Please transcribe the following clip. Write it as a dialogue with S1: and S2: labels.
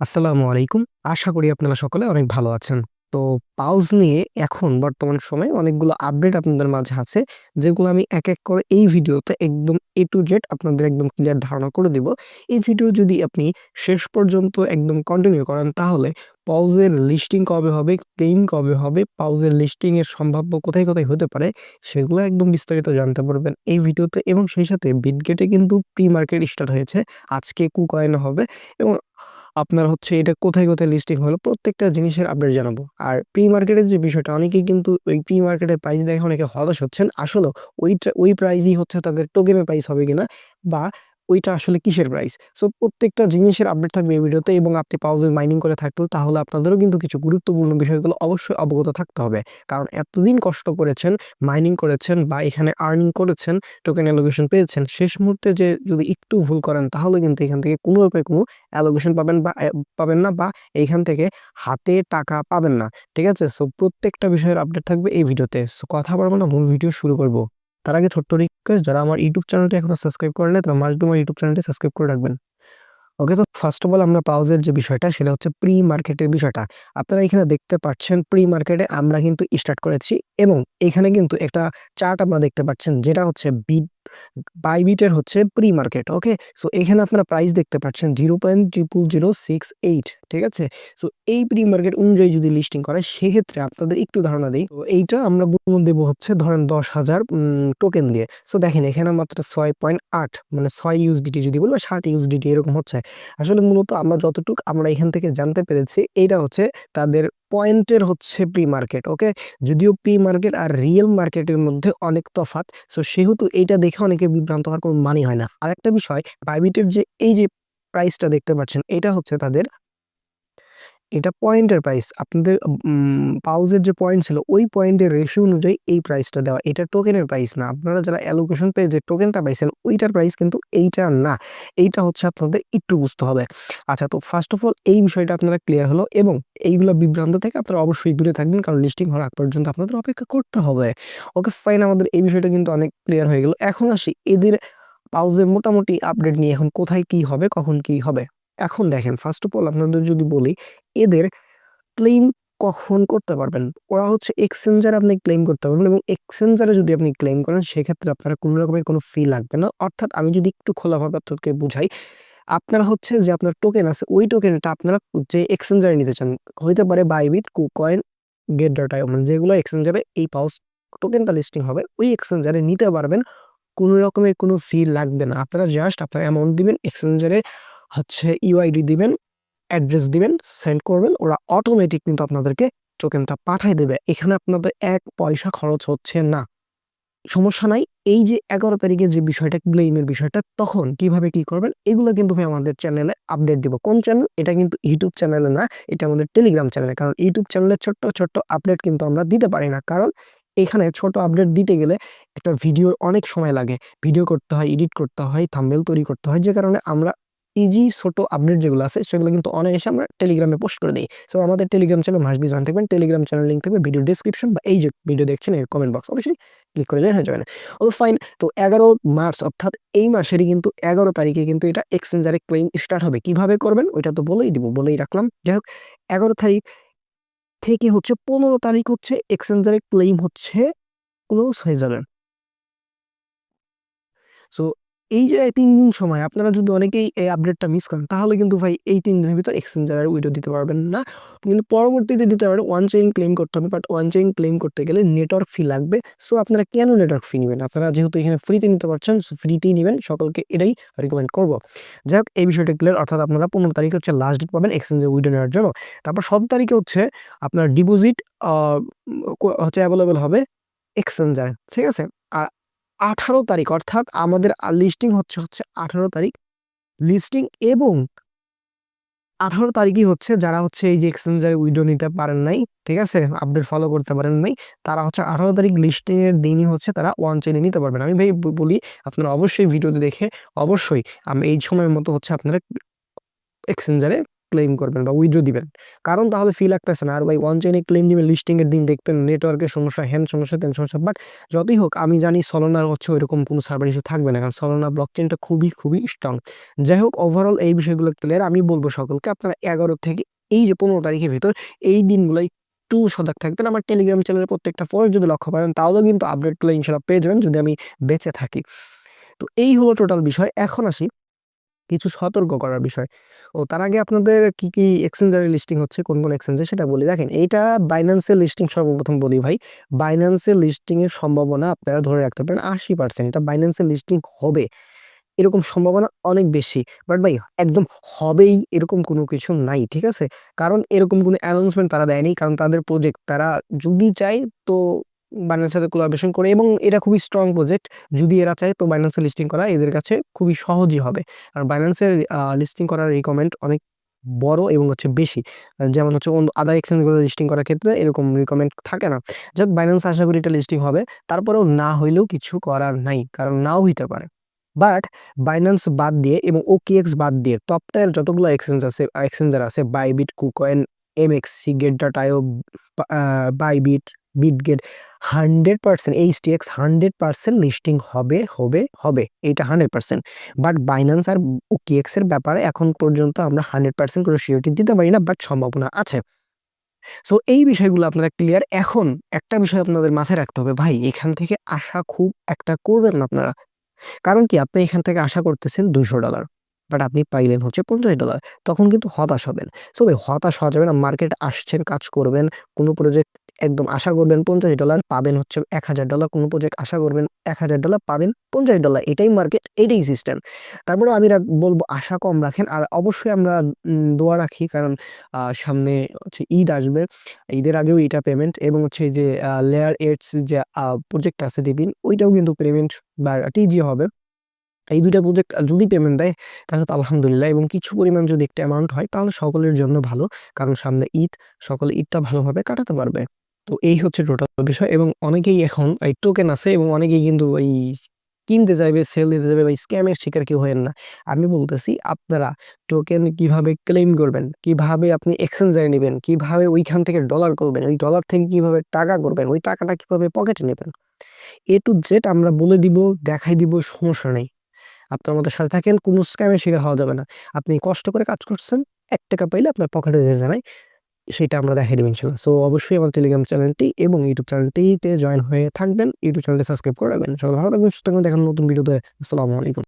S1: আসসালামু আলাইকুম। আশা করি আপনারা সকলে অনেক ভালো আছেন। তো পাউজ নিয়ে এখন বর্তমান সময়ে অনেকগুলো আপডেট আপনাদের মাঝে আছে, যেগুলো আমি এক, এক করে এই ভিডিওতে একদম এ টু জেড আপনাদের একদম ক্লিয়ার ধারণা করে দিব। এই ভিডিও যদি আপনি শেষ পর্যন্ত একদম কন্টিনিউ করেন তাহলে পাউজের লিস্টিং কবে হবে, ক্লেইম কবে হবে, পাউজের লিস্টিংয়ের সম্ভাব্য কোথায়, কোথায় হতে পারে সেগুলো একদম বিস্তারিত জানতে পারবেন এই ভিডিওতে এবং সেই সাথে বিটগেটে কিন্তু প্রি মার্কেট স্টার্ট হয়েছে। আজকে কুকয়েন হবে এবং আপনার হচ্ছে এটা কোথায়, কোথায় লিস্টিং হলো প্রত্যেকটা জিনিসের আপডেট জানাব। আর প্রি মার্কেটের যে বিষয়টা অনেকেই কিন্তু ওই প্রি মার্কেটের প্রাইস দেখে অনেকে হতাশ হচ্ছেন। আসলে ওইটা ওই প্রাইসই হচ্ছে তাদের টোকেনের প্রাইস হবে কিনা বা ওইটা আসলে কিসের প্রাইস। সো প্রত্যেকটা জিনিসের আপডেট থাকবে এই ভিডিওতে এবং আপনি পাউজে মাইনিং করে থাকতেও তাহলে আপনাদেরও কিন্তু কিছু গুরুত্বপূর্ণ বিষয়গুলো অবশ্যই অবগত থাকতে হবে। কারণ এতদিন কষ্ট করেছেন, মাইনিং করেছেন বা এখানে আর্নিং করেছেন, টোকেন অ্যালোকেশন পেয়েছেন। শেষ মুহূর্তে যে যদি একটু ভুল করেন তাহলে কিন্তু এখান থেকে কোনো রূপে কোনো অ্যালোকেশন পাবেন বা পাবেন না বা এইখান থেকে হাতে টাকা পাবেন না। ঠিক আছে? সো প্রত্যেকটা বিষয়ের আপডেট থাকবে এই ভিডিওতে। সো কথা বলব না মূল ভিডিও শুরু করব। তার আগে ছোট্ট রিকোয়েস্ট যারা আমার ইউটিউব চ্যানেলটি এখনও সাবস্ক্রাইব করেন তারা মাস্ট আমার ইউটিউব চ্যানেলটি সাবস্ক্রাইব করে রাখবেন। ওকে তো ফার্স্ট অফ অল আমরা পাউজের যে বিষয়টা, সেটা হচ্ছে প্রি মার্কেটের বিষয়টা। আপনারা এখানে দেখতে পাচ্ছেন প্রি মার্কেটে আমরা কিন্তু স্টার্ট করেছি এবং এখানে কিন্তু একটা চার্ট আপনারা দেখতে পাচ্ছেন, যেটা হচ্ছে বিট বাইবিটের হচ্ছে প্রি মার্কেট ওকে সো এখানে আপনারা প্রাইস দেখতে পাচ্ছেন zero point triple zero six eight ঠিক আছে? সো এই প্রি মার্কেট অনুযায়ী যদি লিস্টিং করে, সেক্ষেত্রে আপনাদের একটু ধারণা দিই। তো, এইটা আমরা মূল্য দেবো হচ্ছে ধরেন দশ হাজার টোকেন দিয়ে। সো দেখেন, এখানে মাত্র ছয় পয়েন্ট আট মানে ছয় ইউএসডিটি যদি বলব ষাট ইউএসডিটি এরকম হচ্ছে। আসলে মূলত আমরা যতটুকু আমরা এখান থেকে জানতে পেরেছি, এইটা হচ্ছে তাদের পয়েন্টের হচ্ছে প্রি মার্কেট, ওকে? যদিও প্রি মার্কেট আর রিয়েল মার্কেটের মধ্যে অনেক তফাত সো সেহেতু এইটা দেখে অনেকে বিভ্রান্ত হওয়ার কোনো মানি হয় না। আরেকটা বিষয় বাইবিটের যে এই যে প্রাইসটা দেখতে পাচ্ছেন, এটা হচ্ছে তাদের এটা পয়েন্টের প্রাইস আপনাদের পাউজের যে পয়েন্ট ছিল, ওই পয়েন্টের রেশিও অনুযায়ী এই প্রাইসটা দেওয়া। এটা টোকেনের প্রাইস না। আপনারা যারা অ্যালোকেশন পেয়ে যে টোকেনটা পাইছেন, ওইটার প্রাইস কিন্তু এইটা না। এইটা হচ্ছে আপনাদের একটু বুঝতে হবে। আচ্ছা তো ফার্স্ট অফ অল এই বিষয়টা আপনারা ক্লিয়ার হলো এবং এইগুলো বিভ্রান্ত থেকে আপনারা অবশ্যই দূরে থাকবেন, কারণ লিস্টিং হওয়ার আগ পর্যন্ত আপনাদের অপেক্ষা করতে হবে। ওকে ফাইন আমাদের এই বিষয়টা কিন্তু অনেক ক্লিয়ার হয়ে গেল। এখন আসি, এদের পাউজের মোটামুটি আপডেট নিয়ে এখন কোথায় কি হবে, কখন কি হবে? এখন দেখেন ফার্স্ট অফ অল আপনাদের যদি বলি, এদের ক্লেম কখন করতে পারবেন? ওরা হচ্ছে এক্সচেঞ্জারে আপনি ক্লেম করতে পারবেন এবং এক্সচেঞ্জারে যদি আপনি ক্লেম করেন, সেক্ষেত্রে আপনারা কোনো রকমের কোনো ফি লাগবে না। অর্থাৎ আমি যদি একটু খোলাভাবে আপনাদেরকে বুঝাই, আপনারা হচ্ছে যে আপনার টোকেন আছে, ওই টোকেনটা আপনারা যে এক্সচেঞ্জারে নিতে চান, হইতে পারে বাইবিট কুকয়েন গেট ডট মানে যেগুলো এক্সচেঞ্জারে এই পাউস টোকেনটা লিস্টিং হবে, ওই এক্সচেঞ্জারে নিতে পারবেন। কোনো রকমের কোনো ফি লাগবে না। আপনারা জাস্ট আপনার অ্যামাউন্ট দিবেন এক্সচেঞ্জারে হচ্ছে ইউআইডি দিবেন অ্যাড্রেস দিবেন সেন্ড করবেন, ওরা অটোমেটিক কিন্তু আপনাদেরকে টোকেনটা পাঠিয়ে দেবে। এখানে আপনাদের এক পয়সা খরচ হচ্ছে না। সমস্যা নাই, এই যে এগারো তারিখে যে বিষয়টা ক্লেইমের বিষয়টা, তখন কীভাবে কি করবেন, এগুলো কিন্তু আমি আমাদের চ্যানেলে আপডেট দিব। কোন চ্যানেল এটা কিন্তু ইউটিউব চ্যানেলে না, এটা আমাদের টেলিগ্রাম চ্যানেলে কারণ ইউটিউব চ্যানেলে ছোট্ট ছোট্ট আপডেট কিন্তু আমরা দিতে পারি না। কারণ এখানে ছোট আপডেট দিতে গেলে একটা ভিডিওর অনেক সময় লাগে। ভিডিও করতে হয় এডিট করতে হয় থাম্বেল তৈরি করতে হয়। যে কারণে আমরা ইজি ছোট আপডেট যেগুলো আছে, সেগুলো কিন্তু অনায়াসে আমরা টেলিগ্রামে পোস্ট করে দিই। সো আমাদের টেলিগ্রাম চ্যানেল মাসবি জানতে পারেন টেলিগ্রাম চ্যানেল লিঙ্ক থাকবে ভিডিও ডিসক্রিপশন বা এই যে ভিডিও দেখছেন, এর কমেন্ট বক্স অবশ্যই ক্লিক করে হয়ে যাবে ও ফাইন তো এগারো মার্চ, অর্থাৎ এই মাসেরই কিন্তু এগারো তারিখে কিন্তু এটা এক্সচেঞ্জারে ক্লেম স্টার্ট হবে। কীভাবে করবেন? ওইটা তো বলেই দিব, বলেই রাখলাম। যাই হোক, এগারো তারিখ থেকে হচ্ছে পনেরো তারিখ হচ্ছে এক্সচেঞ্জারে ক্লেম হচ্ছে ক্লোজ হয়ে যাবে। সো এই যে তিন দিন সময়, আপনারা যদি অনেকেই এই আপডেটটা মিস করেন, তাহলে কিন্তু ভাই এই তিন দিনের ভিতর এক্সচেঞ্জার উইডো দিতে পারবেন না। কিন্তু পরবর্তীতে দিতে পারবেন ওয়ান চেইন ক্লেম করতে হবে। বাট ওয়ান চেইন ক্লেম করতে গেলে নেটওয়ার্ক ফি লাগবে। সো আপনারা কেন নেটওয়ার্ক ফি নেবেন আপনারা যেহেতু এখানে ফ্রিতে নিতে পারছেন সো ফ্রিতেই নিবেন। সকলকে এটাই রিকমেন্ড করব। যাই হোক এই বিষয়টা ক্লিয়ার অর্থাৎ আপনারা ১৫ তারিখ হচ্ছে লাস্ট ডেট পাবেন এক্সচেঞ্জে উইডো নেওয়ার জন্য। তারপর সব তারিখে হচ্ছে আপনার ডিপোজিট হচ্ছে অ্যাভেলেবেল হবে এক্সচেঞ্জারে। ঠিক আছে? আর আঠারো তারিখ, অর্থাৎ আমাদের লিস্টিং হচ্ছে হচ্ছে আঠারো তারিখ। লিস্টিং এবং আঠারো তারিখই হচ্ছে যারা হচ্ছে এই যে এক্সচেঞ্জারে উইডো নিতে পারেন নাই, ঠিক আছে? আপডেট ফলো করতে পারেন নাই, তারা হচ্ছে আঠারো তারিখ লিস্টিং এর দিনই হচ্ছে তারা ওয়ান চেনে নিতে পারবেন। আমি ভাই বলি, আপনারা অবশ্যই ভিডিওতে দেখে অবশ্যই আমি এই সময়ের মতো হচ্ছে আপনারা এক্সচেঞ্জারে ক্লেম করবেন বা উইথড্র দিবেন। কারণ তাহলে ফি লাগতেছে না। আর ভাই ওয়ান চেইনে ক্লেম দিবেন লিস্টিংয়ের দিন দেখবেন নেটওয়ার্কের সমস্যা হ্যান সমস্যা তেন সমস্যা বাট যতই হোক, আমি জানি সলোনার হচ্ছে ওইরকম কোনো সার্ভার ইস্যু থাকবে না, কারণ সলোনা ব্লক চেনটা খুবই খুবই স্ট্রং যাই হোক ওভারঅল এই বিষয়গুলো ক্লিয়ার আমি বলব সকলকে, আপনারা এগারো থেকে এই যে পনেরো তারিখের ভিতর, এই দিনগুলো একটু সজাগ থাকবেন। আমার টেলিগ্রাম চ্যানেলের প্রত্যেকটা ফোন যদি লক্ষ্য করেন, তাহলেও কিন্তু আপডেটগুলো ইনশাল্লাহ পেয়ে যাবেন, যদি আমি বেঁচে থাকি। তো এই হলো টোটাল বিষয়। এখন আসি কিছু সতর্ক করার বিষয়। ও তার আগে আপনাদের কি কি এক্সচেঞ্জারে লিস্টিং হচ্ছে? কোন কোন এক্সচেঞ্জে সেটা বলি। দেখেন, এইটা বাইন্যান্সের লিস্টিং সর্বপ্রথম বলি ভাই। বাইন্যান্সের লিস্টিং এর সম্ভাবনা আপনারা ধরে রাখতে পারেন আশি পার্সেন্ট এটা বাইন্যান্সের লিস্টিং হবে। এরকম সম্ভাবনা অনেক বেশি। বাট ভাই, একদম হবেই এরকম কোনো কিছু নাই, ঠিক আছে? কারণ এরকম কোনো অ্যানাউন্সমেন্ট তারা দেয়নি। কারণ তাদের প্রজেক্ট তারা যদি চায় তো বাইন্যান্সের সাথে কোলাবরেশন করে এবং এটা খুবই স্ট্রং প্রজেক্ট যদি এরা চায় তো বাইন্যান্সে লিস্টিং করা এদের কাছে খুবই সহজই হবে। আর বাইন্যান্সের লিস্টিং করার রিকমেন্ড অনেক বড় এবং হচ্ছে বেশি। যেমন হচ্ছে আদার এক্সচেঞ্জগুলো লিস্টিং করার ক্ষেত্রে এরকম রিকমেন্ড থাকে না। যাক বাইন্যান্স আশা করি এটা লিস্টিং হবে। তারপরেও না হইলেও কিছু করার নাই, কারণ নাও হইতে পারে। বাট বাইন্যান্স বাদ দিয়ে এবং ওকেএক্স বাদ দিয়ে টপ টায়ার যতগুলো এক্সচেঞ্জ আছে এক্সচেঞ্জার আছে Bybit KuCoin M X MX Seagate ডাটায়ো Bybit Bitget hundred percent, H T X hundred percent listing হবে হবে হবে এইটা হান্ড্রেড পার্সেন্ট। বাট বাইন্যান্স আর ওকেএক্স এর ব্যাপারে এখন পর্যন্ত আমরা হান্ড্রেড পার্সেন্ট কোনো সিওরিটি দিতে পারি না, বাট সম্ভাবনা আছে। সো এই বিষয়গুলো আপনারা ক্লিয়ার। এখন একটা বিষয় আপনাদের মাথায় রাখতে হবে, ভাই, এখান থেকে আশা খুব একটা করবেন না আপনারা। কারণ কি, আপনি এখান থেকে আশা করতেছেন দুইশো ডলার, বাট আপনি পাইলেন হচ্ছে পঞ্চাশ ডলার, তখন কিন্তু হতাশ হবেন। সো হতাশ হওয়া যাবে না, মার্কেট আসছেন, কাজ করবেন, কোনো প্রজেক্ট একদম আশা করবেন পঞ্চাশ ডলার পাবেন হচ্ছে এক হাজার ডলার কোনো প্রজেক্ট আশা করবেন এক হাজার ডলার পাবেন পঞ্চাশ ডলার এটাই মার্কেট এটাই সিস্টেম তারপরে আমি বলব আশা কম রাখেন। আর অবশ্যই আমরা দোয়া রাখি কারণ সামনে হচ্ছে ঈদ আসবে। ঈদের আগেও এটা পেমেন্ট এবং হচ্ছে যে লেয়ার এইটস যে প্রজেক্ট আছে দিবিন, ওইটাও কিন্তু পেমেন্ট বা টিজি হবে। এই দুইটা প্রজেক্ট যদি পেমেন্ট দেয়, তাহলে তো আলহামদুলিল্লাহ। এবং কিছু পরিমাণ যদি একটা অ্যামাউন্ট হয়, তাহলে সকলের জন্য ভালো। কারণ সামনে ঈদ, সকলে ঈদটা ভালোভাবে কাটাতে পারবে। তো এই হচ্ছে টোটাল বিষয় এবং অনেকেই এখন এই টোকেন আছে এবং অনেকেই কিন্তু এই কিনতে যাবে সেল দিতে যাবে বা স্ক্যামের শিকার কেউ হয়েন না। আমি বলতেছি আপনারা টোকেন কীভাবে ক্লেম করবেন, কীভাবে আপনি এক্সচেঞ্জারে নেবেন, কীভাবে ওইখান থেকে ডলার করবেন, ওই ডলার থেকে কীভাবে টাকা করবেন, ওই টাকাটা কীভাবে পকেটে নেবেন এ টু জেড আমরা বলে দিব, দেখাই দিব, সমস্যা নেই। আপনার আমাদের সাথে থাকেন, কোনো স্ক্যামের শিকার হওয়া যাবে না। আপনি কষ্ট করে কাজ করছেন, এক টাকা পাইলে আপনার পকেটে দিয়ে জানাই সেটা আমরা দেখাই দেবেন সো অবশ্যই আমার টেলিগ্রাম চ্যানেলটি এবং ইউটিউব চ্যানেলটিতে জয়েন হয়ে থাকবেন। ইউটিউব চ্যানেলটি সাবস্ক্রাইব করে রাখবেন। সবাই ভালো থাকবেন, সুস্থ থাকবেন। দেখান নতুন ভিডিওতে আসসালামু আলাইকুম।